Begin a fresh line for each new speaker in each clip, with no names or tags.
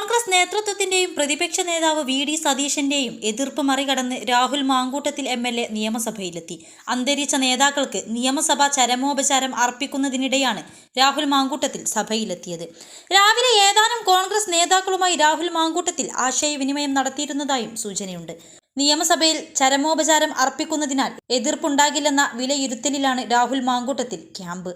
കോൺഗ്രസ് നേതൃത്വത്തിന്റെയും പ്രതിപക്ഷ നേതാവ് V D സതീശന്റെയും എതിർപ്പ് മറികടന്ന് Rahul Mamkootathil M L A നിയമസഭയിലെത്തി. അന്തരിച്ച നേതാക്കൾക്ക് നിയമസഭ ചരമോപചാരം അർപ്പിക്കുന്നതിനിടെയാണ് രാഹുൽ മാങ്കൂട്ടത്തിൽ സഭയിലെത്തിയത്. രാവിലെ ഏതാനും കോൺഗ്രസ് നേതാക്കളുമായി രാഹുൽ മാങ്കൂട്ടത്തിൽ ആശയവിനിമയം നടത്തിയിരുന്നതായും സൂചനയുണ്ട്. നിയമസഭയിൽ ചരമോപചാരം അർപ്പിക്കുന്നതിനാൽ എതിർപ്പുണ്ടാകില്ലെന്ന വിലയിരുത്തലിലാണ് രാഹുൽ മാങ്കൂട്ടത്തിൽ ക്യാമ്പ്.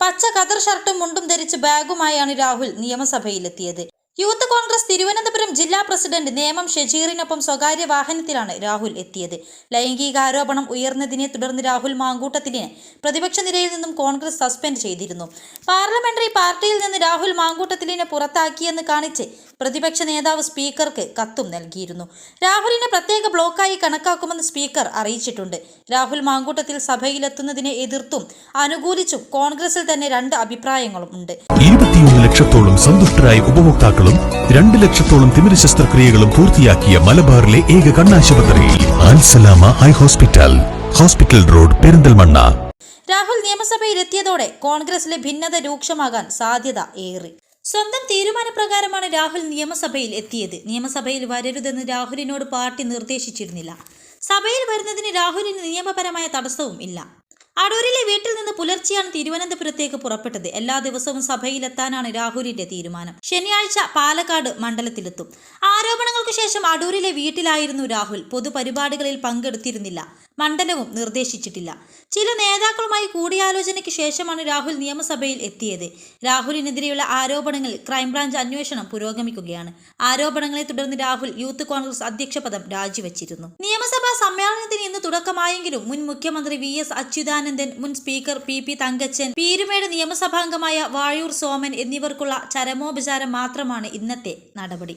പച്ച കതർ ഷർട്ടും മുണ്ടും ധരിച്ച് ബാഗുമായാണ് രാഹുൽ നിയമസഭയിലെത്തിയത്. യൂത്ത് കോൺഗ്രസ് തിരുവനന്തപുരം ജില്ലാ പ്രസിഡന്റ് നേമം ഷജീറിനൊപ്പം സ്വകാര്യ വാഹനത്തിലാണ് രാഹുൽ എത്തിയത്. ലൈംഗികാരോപണം ഉയർന്നതിനെ തുടർന്ന് രാഹുൽ മാങ്കൂട്ടത്തിനെ പ്രതിപക്ഷ നിരയിൽ നിന്നും കോൺഗ്രസ് സസ്പെൻഡ് ചെയ്തിരുന്നു. പാർലമെന്ററി പാർട്ടിയിൽ നിന്ന് രാഹുൽ മാങ്കൂട്ടത്തിലിനെ പുറത്താക്കിയെന്ന് കാണിച്ച് പ്രതിപക്ഷ നേതാവ് സ്പീക്കർക്ക് കത്തും നൽകിയിരുന്നു. രാഹുലിനെ പ്രത്യേക ബ്ലോക്കായി കണക്കാക്കുമെന്ന് സ്പീക്കർ അറിയിച്ചിട്ടുണ്ട്. രാഹുൽ മാങ്കൂട്ടത്തിൽ സഭയിലെത്തുന്നതിനെ എതിർത്തും അനുകൂലിച്ചും കോൺഗ്രസിൽ തന്നെ രണ്ട് അഭിപ്രായങ്ങളും ഉണ്ട്.
ഇരുപത്തിയൊന്ന് ലക്ഷത്തോളം സന്തുഷ്ടരായ ഉപഭോക്താക്കളും രണ്ട് ലക്ഷത്തോളം തിമിര ശസ്ത്രക്രിയകളും പൂർത്തിയാക്കിയ മലബാറിലെ ഏക കണ്ണാശുപത്രിയിൽ Al Salama eye hospital hospital road Perinthalmanna.
Rahul നിയമസഭയിലെത്തിയതോടെ കോൺഗ്രസിലെ ഭിന്നത രൂക്ഷമാകാൻ സാധ്യത ഏറി. സ്വന്തം തീരുമാനപ്രകാരമാണ് രാഹുൽ നിയമസഭയിൽ എത്തിയത്. നിയമസഭയിൽ വരരുതെന്ന് രാഹുലിനോട് പാർട്ടി നിർദ്ദേശിച്ചിരുന്നില്ല. സഭയിൽ വരുന്നതിന് രാഹുലിന് നിയമപരമായ തടസ്സവും ഇല്ല. അടൂരിലെ വീട്ടിൽ നിന്ന് പുലർച്ചെയാണ് തിരുവനന്തപുരത്തേക്ക് പുറപ്പെട്ടത്. എല്ലാ ദിവസവും സഭയിലെത്താനാണ് രാഹുലിന്റെ തീരുമാനം. ശനിയാഴ്ച പാലക്കാട് മണ്ഡലത്തിലെത്തും. ആരോപണങ്ങൾക്ക് ശേഷം അടൂരിലെ വീട്ടിലായിരുന്നു രാഹുൽ. പൊതുപരിപാടികളിൽ പങ്കെടുത്തിരുന്നില്ല. മണ്ഡലവും നിർദ്ദേശിച്ചിട്ടില്ല. ചില നേതാക്കളുമായി കൂടിയാലോചനയ്ക്ക് ശേഷമാണ് രാഹുൽ നിയമസഭയിൽ എത്തിയത്. രാഹുലിനെതിരെയുള്ള ആരോപണങ്ങളിൽ ക്രൈംബ്രാഞ്ച് അന്വേഷണം പുരോഗമിക്കുകയാണ്. ആരോപണങ്ങളെ തുടർന്ന് രാഹുൽ യൂത്ത് കോൺഗ്രസ് അധ്യക്ഷ പദം രാജിവെച്ചിരുന്നു. നിയമസഭാ സമ്മേളനത്തിന് ഇന്ന് തുടക്കമായെങ്കിലും മുൻ മുഖ്യമന്ത്രി വി എസ് അച്യുതാനന്ദൻ മുൻ speaker P P Thankachan Peermade നിയമസഭാംഗമായ Vazhoor Soman എന്നിവർക്കുള്ള ചരമോപചാരം മാത്രമാണ് ഇന്നത്തെ നടപടി.